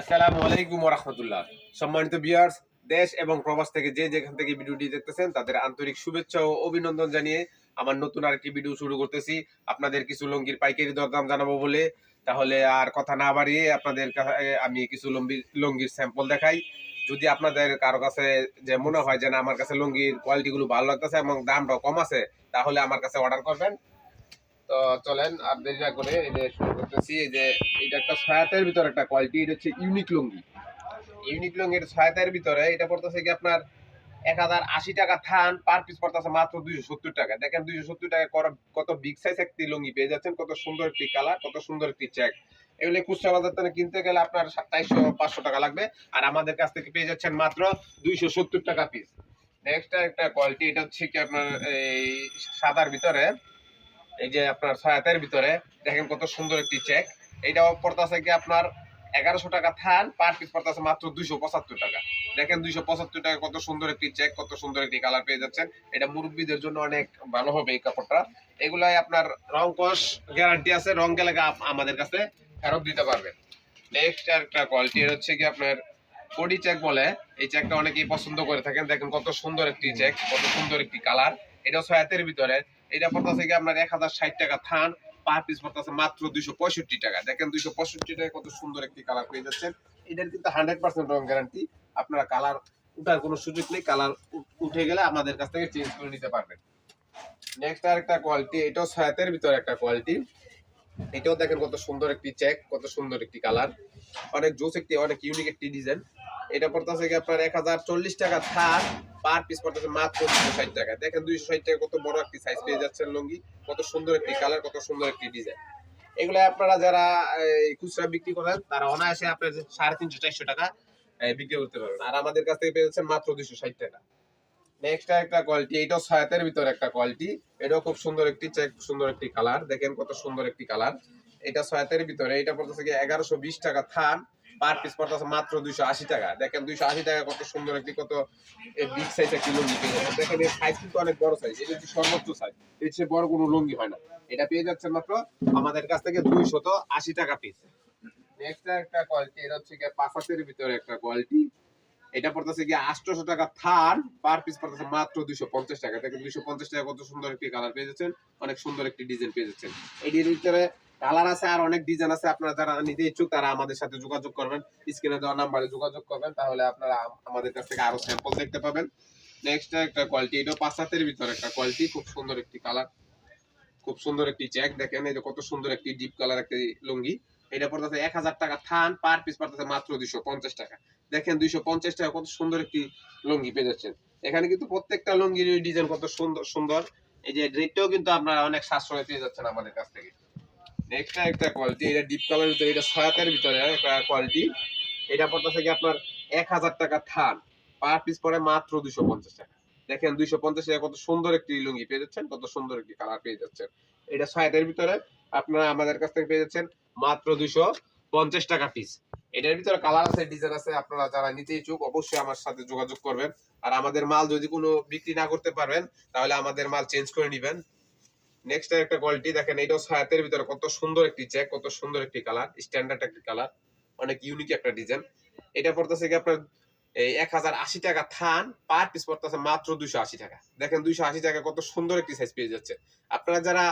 আসসালামু আলাইকুম রহমতুল্লাহ সম্মানিত বিয়ার্স দেশ এবং প্রবাস থেকে যে যেখান থেকে ভিডিওটি দেখতেছেন, তাদের আন্তরিক শুভেচ্ছা ও অভিনন্দন জানিয়ে আমার নতুন আরেকটি ভিডিও শুরু করতেছি। আপনাদের কিছু লঙ্গির পাইকারি দরদাম জানাব বলে। তাহলে আর কথা না বাড়িয়ে আপনাদের আমি কিছু লম্বি লঙ্গির স্যাম্পল দেখাই। যদি আপনাদের কারও কাছে যে মনে হয় যে না, আমার কাছে লঙ্গির কোয়ালিটিগুলো ভালো লাগতেছে এবং দামটাও কম আছে, তাহলে আমার কাছে অর্ডার করবেন। তো চলেন আর দেরি না করে, এই যে শুরু করতেছি, এই যে এটা একটা সহায়তার ভিতরে একটা কোয়ালিটি এটা হচ্ছে ইউনিক লুঙ্গি। ইউনিক লুঙ্গির সহায়তার ভিতরে এটা পড়তেছে কি আপনার এক হাজার আশি টাকা থান পার পিস পড়তেছে মাত্র দুইশো সত্তর টাকা। দেখেন দুইশো সত্তর টাকা কত বিগ সাইজ একটি লুঙ্গি পেয়ে যাচ্ছেন, কত সুন্দর একটি কালার কত সুন্দর একটি চেক এগুলো খুচরা বাজার থেকে কিনতে গেলে আপনার সাতাইশশো, পাঁচশো টাকা লাগবে, আর আমাদের কাছ থেকে পেয়ে যাচ্ছেন মাত্র দুইশো সত্তর টাকা পিস নেক্সট একটা কোয়ালিটি এটা হচ্ছে কি আপনার এই সাদার ভিতরে। এই যে আপনার সহায়তার ভিতরে, দেখেন কত সুন্দর একটি চেক এটাও পড়তেছে কি আপনার এগারোশো টাকা থান পার পিস পড়তেছে মাত্র দুইশো পঁচাত্তর টাকা। দেখেন দুইশো পঁচাত্তর টাকা কত সুন্দর একটি চেক কত সুন্দর একটি কালার পেয়ে যাচ্ছেন। এটা মুরব্বীদের জন্য অনেক ভালো হবে এই কাপড়টা। এগুলাই আপনার রং কস গ্যারান্টি আছে, রং গেলে আমাদের কাছে ফেরত দিতে পারবেন নেক্সট একটা কোয়ালিটি হচ্ছে কি আপনার কোডি চেক বলে। এই চেকটা অনেকেই পছন্দ করে থাকেন। দেখেন কত সুন্দর একটি চেক কত সুন্দর একটি কালার এটা ছয়াতের ভিতরে। এটা পড়তেছে কি আপনার এক হাজার ষাট টাকা থান পার পিস পড়তেছে মাত্র দুইশো পঁয়ষট্টি টাকা। দেখেন দুইশো পঁয়ষট্টি টাকা কত সুন্দর একটি কালার পেয়ে যাচ্ছেন। এটার কিন্তু হান্ড্রেড পার্সেন্ট রং গ্যারান্টি আপনারা কালার উঠার কোনো সুযোগ নেই কালার উঠে গেলে আমাদের কাছ থেকে চেঞ্জ করে নিতে পারবেন। নেক্সট আরেকটা কোয়ালিটি এটাও ছয়াতের ভিতরে একটা কোয়ালিটি এটাও দেখেন কত সুন্দর একটি চেক কত সুন্দর একটি কালার অনেক জোস একটি, অনেক ইউনিক একটি ডিজাইন এটা পড়তেছে কি আপনার এক হাজার চল্লিশ টাকা থার পার পিস পড়তেছে মাত্র দুশো ষাট টাকা। দেখেন দুইশো ষাট টাকা কত বড় একটি সাইজ পেয়ে যাচ্ছেন লুঙ্গি, কত সুন্দর একটি কালার কত সুন্দর একটি ডিজাইন এগুলো আপনারা যারা খুচরা বিক্রি করেন, তারা অনায়াসে আপনার সাড়ে তিনশো, চারশো টাকা বিক্রি করতে পারবেন। আর আমাদের কাছ থেকে পেয়ে যাচ্ছেন মাত্র দুশো ষাট টাকা। নেক্সট একটা কোয়ালিটি এটাও ছয়াতের ভিতরে একটা কোয়ালিটি এটাও খুব সুন্দর একটি চেক সুন্দর একটি কালার দেখেন কত সুন্দর একটি কালার এটা ছয়াতের ভিতরে, এটা পড়তেছে কি এগারোশো বিশ টাকা থান পার পিস পড়তেছে মাত্র দুইশো আশি টাকা। দেখেন দুইশো আশি টাকা কত সুন্দর একটি, কত বিগ সাইজ একটি লুঙ্গি পেয়ে যাচ্ছে দেখেন এর সাইজ কিন্তু অনেক বড় সাইজ এটা হচ্ছে সর্বোচ্চ সাইজ এর চেয়ে বড় কোনো লুঙ্গি হয় না। এটা পেয়ে যাচ্ছে মাত্র আমাদের কাছ থেকে দুইশত আশি টাকা পিস নেক্সট একটা কোয়ালিটি এটা হচ্ছে গিয়ে পাঁচাতের ভিতরে একটা কোয়ালিটি এটা পড়তেছে গিয়ে আটশোশো টাকা থান পার পিস পড়তেছে মাত্র দুইশো পঞ্চাশ টাকা। দেখেন দুইশো পঞ্চাশ টাকা কত সুন্দর একটি কালার পেয়ে যাচ্ছেন। অনেক সুন্দর একটি ডিজাইন পেয়ে যাচ্ছেন। এটির ভিতরে কালার আছে আর অনেক ডিজাইন আছে। আপনারা যারা নিতে ইচ্ছুক, তারা আমাদের সাথে যোগাযোগ করবেন। স্ক্রিনে দেওয়া নাম্বারে যোগাযোগ করবেন, তাহলে আপনারা আমাদের কাছ থেকে আরও স্যাম্পল দেখতে পাবেন। নেক্সট একটা কোয়ালিটি এটা পাঁচ হাতের ভিতরে একটা কোয়ালিটি খুব সুন্দর একটি কালার খুব সুন্দর একটি চেক দেখেন, এই যে কত সুন্দর একটি ডিপ কালার একটি লুঙ্গি। এটা পড়তেছে এক হাজার টাকা। থান পার পিস পড়তেছে মাত্র দুইশো পঞ্চাশ টাকা। দেখেন, দুইশো পঞ্চাশ টাকা কত সুন্দর একটি লুঙ্গি পেয়ে যাচ্ছেন। এখানে কিন্তু প্রত্যেকটা লুঙ্গির ডিজাইন কত সুন্দর সুন্দর। এই যে রেটটাও কিন্তু আপনারা অনেক সাশ্রয় পেয়ে যাচ্ছেন আমাদের কাছ থেকে। নেক্সট একটা কোয়ালিটি এটা ডিপ ভিতরে, এটা ছয়াতের ভিতরে একটা কোয়ালিটি এটা পড়তেছে কি আপনার এক হাজার টাকা থান। পার পিস মাত্র পঞ্চাশ টাকা। দেখেন দুইশো পঞ্চাশ টাকা কত সুন্দর একটি লুঙ্গি পেয়ে যাচ্ছেন, কত সুন্দর একটি কালার পেয়ে যাচ্ছেন। এটা ছয়াতের ভিতরে, আপনারা আমাদের কাছ থেকে পেয়ে যাচ্ছেন মাত্র দুইশো পঞ্চাশ টাকা পিস এটার ভিতরে কালার আছে ডিজাইন আছে, আপনারা যারা নিতে ইচ্ছুক অবশ্যই আমার সাথে যোগাযোগ করবেন। আর আমাদের মাল যদি কোনো বিক্রি না করতে পারবেন, তাহলে আমাদের মাল চেঞ্জ করে নিবেন। নেক্সট একটা কোয়ালিটি দেখেন এটাও ছায়াতের ভিতরে কত সুন্দর একটি চেক কত সুন্দর একটি কালার স্ট্যান্ডার্ড একটি কালার অনেক ইউনিক একটা ডিজাইন এটা পড়তেছে কি আপনার, এই এক হাজার আশি টাকা থান পার পিস পড়তেছে মাত্র দুইশো আশি টাকা। দেখেন দুইশো আশি টাকা কত সুন্দর একটি সাইজ পেয়ে যাচ্ছে। আপনারা যারা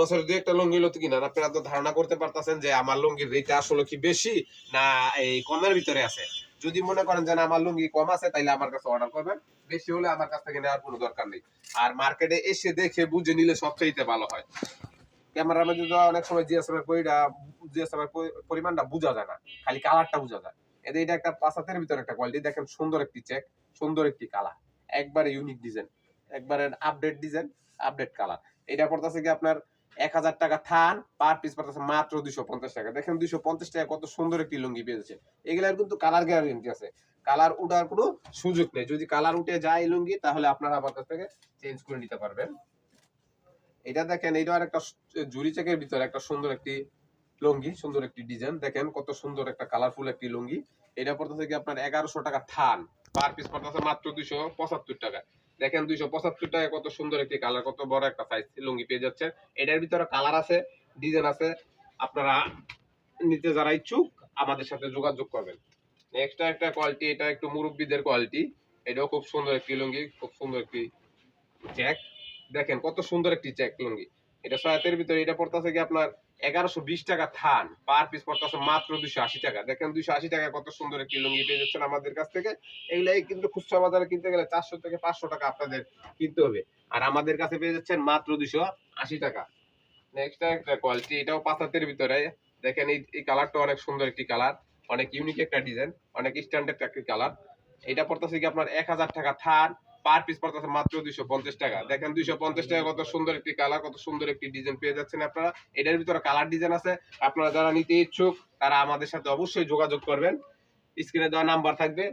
বছরে দু একটা লুঙ্গি লতি কিনেন, আপনারা তো ধারণা করতে পারতেছেন যে আমার লুঙ্গির রেট আসলে কি বেশি, না এই কমের ভিতরে আছে। যদি মনে করেন যে আমার লুঙ্গি কম আছে, তাইলে আমার কাছে অর্ডার করবেন। বেশি হলে আমার কাছ থেকে নেওয়ার কোনো দরকার নেই। আর মার্কেটে এসে দেখে বুঝে নিলে সবচেয়ে ভালো হয়। ক্যামেরার মধ্যে তো অনেক সময় জিএসএম এর পরিটা জিএসএম এর পরিমাণটা বোঝা যায় না। খালি কালারটা বোঝা যায়। এতে এটা একটা পাঁচাতের ভিতরে একটা কোয়ালিটি দেখেন সুন্দর একটি চেক সুন্দর একটি কালার একবারে ইউনিক ডিজাইন একবারে আপডেট ডিজাইন আপডেট কালার এটা পড়তেছে কি আপনার এক হাজার টাকা থান পার পিস পড়তেছে মাত্র দুইশো পঞ্চাশ টাকা। দেখেন দুইশো পঞ্চাশ টাকা কত সুন্দর একটি লুঙ্গি পেয়েছে। এগুলার কিন্তু কালার গ্যারান্টি আছে। কালার উঠার কোনো সুযোগ নেই। যদি কালার উঠে যায় লুঙ্গি, তাহলে আপনারা আমার কাছ থেকে চেঞ্জ করে নিতে পারবেন। এটা দেখেন এটা আর একটা জুরি চেকের ভিতরে একটা সুন্দর একটি লুঙ্গি, সুন্দর একটি ডিজাইন দেখেন কত সুন্দর একটা কালারফুল একটি লুঙ্গি। এটা পড়তেছে কি আপনার এগারোশো টাকা থান। পার পিস পড়তেছে মাত্র দুইশো পঁচাত্তর টাকা। দেখেন দুইশো পঁচাত্তর টাকা কত সুন্দর একটি কালার, কত বড় একটা সাইজ লুঙ্গি পেয়ে যাচ্ছে এটার ভিতরে কালার আছে ডিজাইন আছে। আপনারা নিতে যারা ইচ্ছুক, আমাদের সাথে যোগাযোগ করবেন। নেক্সট একটা কোয়ালিটি এটা একটু মুরব্বীদের কোয়ালিটি এটাও খুব সুন্দর একটি লুঙ্গি, খুব সুন্দর একটি চেক দেখেন কত সুন্দর একটি চেক লুঙ্গি। এটা সয়াতের ভিতরে এটা পড়তেছে কি আপনার এগারোশো বিশ টাকা থান পার পিস পড়তেছে মাত্র দুশো আশি টাকা। দেখেন দুশো আশি টাকা কত সুন্দর একটি লুঙ্গি পেয়ে যাচ্ছেন আমাদের কাছ থেকে। এগুলাই কিন্তু খুচরা বাজারে কিনতে গেলে চারশো থেকে পাঁচশো টাকা আপনাদের কিনতে হবে। আর আমাদের কাছে পেয়ে যাচ্ছেন মাত্র দুশো আশি টাকা। নেক্সট একটা কোয়ালিটি এটাও পাতাতের ভিতরে। দেখেন এই এই কালারটা অনেক সুন্দর একটি কালার অনেক ইউনিক একটা ডিজাইন অনেক স্ট্যান্ডার্ড একটি কালার এটা পড়তেছে কি আপনার এক হাজার টাকা থান পার পিস পড়তেছে মাত্র দুইশো পঞ্চাশ টাকা। দেখেন দুইশো পঞ্চাশ টাকা কত সুন্দর একটি কালার কত সুন্দর একটি ডিজাইন পেয়ে যাচ্ছেন আপনারা। এটার ভিতরে কালার ডিজাইন আছে। আপনারা যারা নিতে ইচ্ছুক, তারা আমাদের সাথে অবশ্যই যোগাযোগ করবেন। স্ক্রিনে দেওয়া নাম্বার থাকবে।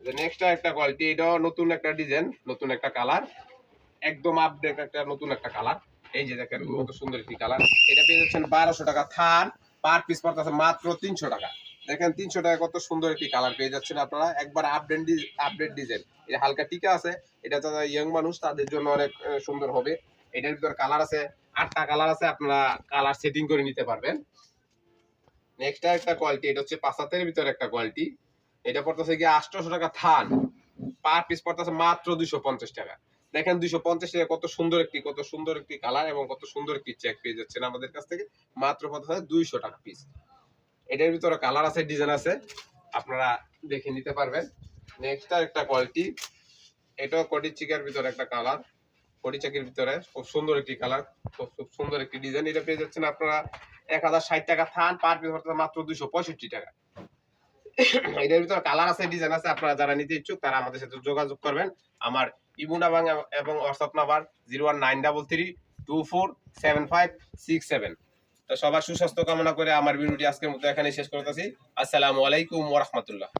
নেক্সট একটা কোয়ালিটি এটাও নতুন একটা ডিজাইন নতুন একটা কালার একদম আপডেট একটা, নতুন একটা কালার এই যে দেখেন, কত সুন্দর একটি কালার এটা পেয়ে যাচ্ছেন বারোশো টাকা থান। পার পিস পড়তেছে মাত্র তিনশো টাকা। দেখেন তিনশো টাকা কত সুন্দর একটি কালার পেয়ে যাচ্ছেন আপনারা। একবার আপডেট আপডেট ডিজাইন এটা হালকা টিকা আছে, এটা যারা ইয়াং মানুষ, তাদের জন্য অনেক সুন্দর হবে। এটার ভিতর কালার আছে, আটটা কালার আছে, আপনারা কালার সেটিং করে নিতে পারবেন। নেক্সট একটা কোয়ালিটি এটা হচ্ছে পাঁচাতের ভিতরে একটা কোয়ালিটি এটা পড়তেছে গিয়ে আটশোশো টাকা থান। পার পিস পড়তেছে মাত্র দুইশো পঞ্চাশ টাকা। দেখেন দুইশো পঞ্চাশ টাকা কত সুন্দর একটি, কত সুন্দর একটি কালার এবং কত সুন্দর একটি চেক পেয়ে যাচ্ছেন আমাদের কাছ থেকে। মাত্র পড়তেছে দুইশো টাকা পিস এটার ভিতরে কালার আছে ডিজাইন আছে। আপনারা দেখে নিতে পারবেন। নেক্সট একটা কোয়ালিটি এটাও কটি চিকের ভিতরে একটা কালার কটি চাকির ভিতরে খুব সুন্দর একটি কালার খুব সুন্দর একটি ডিজাইন এটা পেয়ে যাচ্ছেন আপনারা। এক হাজার ষাট টাকা থান পার পিস মাত্র দুইশো পঁয়ষট্টি টাকা। এটার ভিতরে কালার আছে ডিজাইন আছে। আপনারা যারা নিতে ইচ্ছুক, তারা আমাদের সাথে যোগাযোগ করবেন। আমার ইমুনা বাং এবং WhatsApp number zero one nine double three two four seven five six seven তো সবার সুস্বাস্থ্য কামনা করে আমার ভিডিওটি আজকের মতো এখানে শেষ করতেছি। আসসালামু আলাইকুম ওরহমতুল্লাহ